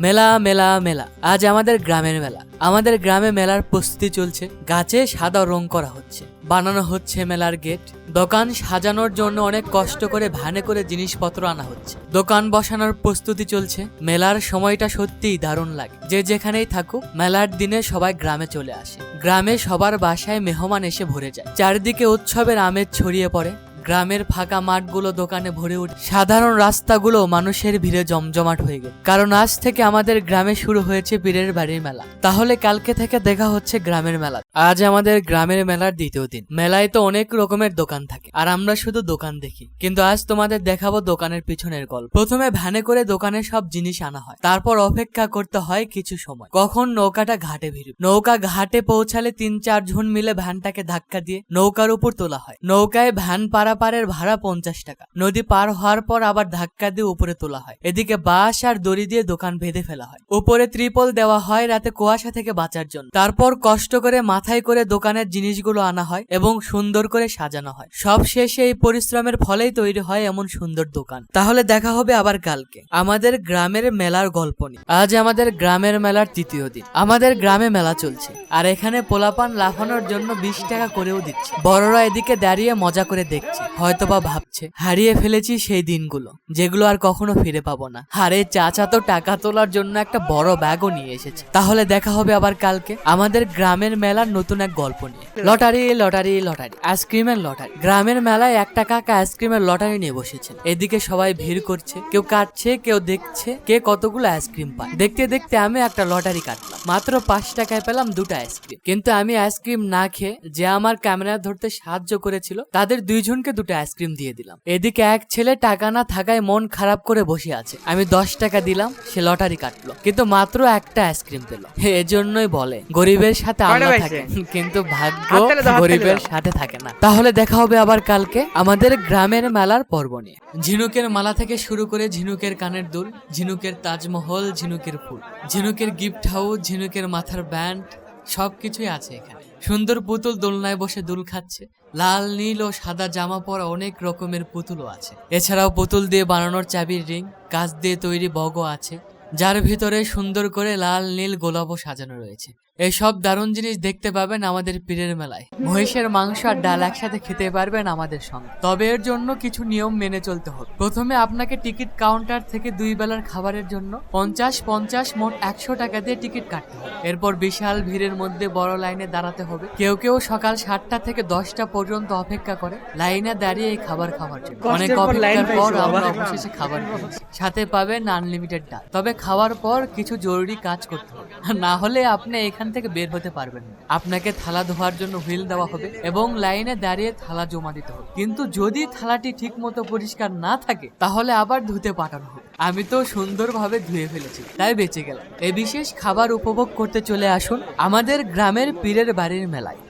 মেলা মেলা মেলা। আজ আমাদের গ্রামের মেলা। আমাদের গ্রামে মেলার প্রস্তুতি চলছে। গাছে সাদা রং করা হচ্ছে। বানানো হচ্ছে মেলার গেট। দোকান সাজানোর জন্য অনেক কষ্ট করে ভানে করে জিনিসপত্র আনা হচ্ছে। দোকান বসানোর প্রস্তুতি চলছে। মেলার সময়টা সত্যিই দারুণ লাগে। যে যেখানেই থাকুক, মেলার দিনে সবাই গ্রামে চলে আসে। গ্রামে সবার বাসায় মেহমান এসে ভরে যায়। চারিদিকে উৎসবের আমেজ ছড়িয়ে পড়ে। গ্রামের ফাঁকা মাঠগুলো, দোকানে ভরে ওঠে সাধারণ রাস্তাগুলো মানুষের ভিড়ে জমজমাট হয়ে গেছে কারণ আজ থেকে আমাদের গ্রামে শুরু হয়েছে পীরের বাড়ির মেলা। তাহলে কালকে থেকে দেখা হচ্ছে গ্রামের মেলা। আজ আমাদের গ্রামের মেলার দ্বিতীয় দিন। মেলায় তো অনেক রকমের দোকান থাকে, আর আমরা শুধু দোকান দেখি। কিন্তু আজ তোমাদের দেখাবো দোকানের পিছনের গল্প। প্রথমে ভ্যানে করে দোকানে সব জিনিস আনা হয়। তারপর অপেক্ষা করতে হয় কিছু সময়। কখন নৌকাটা ঘাটে ভিড়। নৌকা ঘাটে পৌঁছালে তিন চার জন মিলে ভ্যানটাকে ধাক্কা দিয়ে নৌকার উপর তোলা হয়। নৌকায় ভ্যান পারাপারের ভাড়া পঞ্চাশ টাকা। নদী পার হওয়ার পর আবার ধাক্কা দিয়ে উপরে তোলা হয়। এদিকে বাঁশ আর দড়ি দিয়ে দোকান বেঁধে ফেলা হয়। উপরে ত্রিপল দেওয়া হয় রাতে কুয়াশা থেকে বাঁচার জন্য। তারপর কষ্ট করে মাথায় করে দোকানের জিনিসগুলো আনা হয় এবং সুন্দর করে সাজানো হয়। সব শেষে এই পরিশ্রমের ফলেই তৈরি হয় এমন সুন্দর দোকান। তাহলে দেখা হবে আবার কালকে। আমাদের গ্রামের মেলার গল্প নিয়ে। আজ আমাদের গ্রামের মেলার তৃতীয় দিন। আমাদের গ্রামে মেলা চলছে। আর এখানে পোলাপান লাফানোর জন্য বিশ টাকা করেও দিচ্ছে। বড়রা এদিকে দাঁড়িয়ে মজা করে দেখছে। হয়তোবা ভাবছে, হারিয়ে ফেলেছি সেই দিনগুলো, যেগুলো আর কখনো ফিরে পাবো না। আরে, চাচা তো টাকা তোলার জন্য একটা বড় ব্যাগও নিয়ে এসেছে। তাহলে দেখা হবে আবার কালকে আমাদের গ্রামের মেলার নতুন এক গল্প নিয়ে। লটারি লটারি লটারি আইসক্রিমের লটারি। গ্রামের মেলায় একটা কাকা আইসক্রিমের লটারি নিয়ে বসেছেন। এদিকে সবাই ভিড় করছে, কেউ কাটছে, কেউ দেখছে কে কতগুলো আইসক্রিম পায়। দেখতে দেখতে আমি একটা লটারি কাটলাম, মাত্র পাঁচ টাকায় পেলাম দুটো আইসক্রিম কিন্তু আমি আইসক্রিম না খেয়ে যে আমার ক্যামেরা ধরতে সাহায্য করেছিল, তাদের দুইজনকে দুটো আইসক্রিম দিয়ে দিলাম। এদিকে এক ছেলে টাকা না থাকায় মন খারাপ করে বসে আছে। আমি দশ টাকা দিলাম সে লটারি কাটলো। কিন্তু মাত্র একটা আইসক্রিম পেল। এজন্যই বলে গরিবের সাথে পাইছে? থাকে। কিন্তু ভাগ্য গরিবের সাথে থাকে না। তাহলে দেখা হবে আবার কালকে আমাদের গ্রামের মেলার পর্ব নিয়ে। ঝিনুকের মালা থেকে শুরু করে ঝিনুকের কানের দুল ঝিনুকের তাজমহল ঝিনুকের ফুল ঝিনুকের গিফট হাউস ঝিনুকের মাথার ব্যান্ড সবকিছুই আছে এখানে। সুন্দর পুতুল দোলনায় বসে দুল খাচ্ছে। লাল, নীল ও সাদা জামা পরা অনেক রকমের পুতুলও আছে। এছাড়াও পুতুল দিয়ে বানানোর চাবির রিং, কাঁচ দিয়ে তৈরি বগও আছে, যার ভিতরে সুন্দর করে লাল, নীল গোলাপও সাজানো রয়েছে। এইসব দারুণ জিনিস দেখতে পাবেন আমাদের পীরের মেলায়। মহিষের মাংস আর ডাল একসাথে খেতে পারবেন আমাদের সঙ্গে। তবে এর জন্য কিছু নিয়ম মেনে চলতে হবে। প্রথমে আপনাকে টিকিট কাউন্টার থেকে দুই বেলার খাবারের জন্য পঞ্চাশ পঞ্চাশ মোট একশো টাকা দিয়ে টিকিট কাটতে হবে। এরপর বিশাল ভিড়ের মধ্যে বড় লাইনে দাঁড়াতে হবে। কেউ কেউ সকাল সাতটা থেকে দশটা পর্যন্ত অপেক্ষা করে লাইনে দাঁড়িয়ে এই খাবার খাওয়ার জন্য। অনেক অপেক্ষার পর আমরা অবশেষে খাবার খেয়েছি সাথে পাবেন আনলিমিটেড ডাল। তবে খাওয়ার পর কিছু জরুরি কাজ করতে হবে। না হলে আপনি এখান থেকে বের হতে পারবেন না। আপনাকে থালা ধোয়ার জন্য হুইল দেওয়া হবে এবং লাইনে দাঁড়িয়ে থালা জমা দিতে হবে। কিন্তু যদি থালাটি ঠিক মতো পরিষ্কার না থাকে, তাহলে আবার ধুতে পাঠানো হবে। আমি তো সুন্দরভাবে ধুয়ে ফেলেছি, তাই বেঁচে গেলাম। এ বিশেষ খাবার উপভোগ করতে চলে আসুন আমাদের গ্রামের পীরের বাড়ির মেলায়।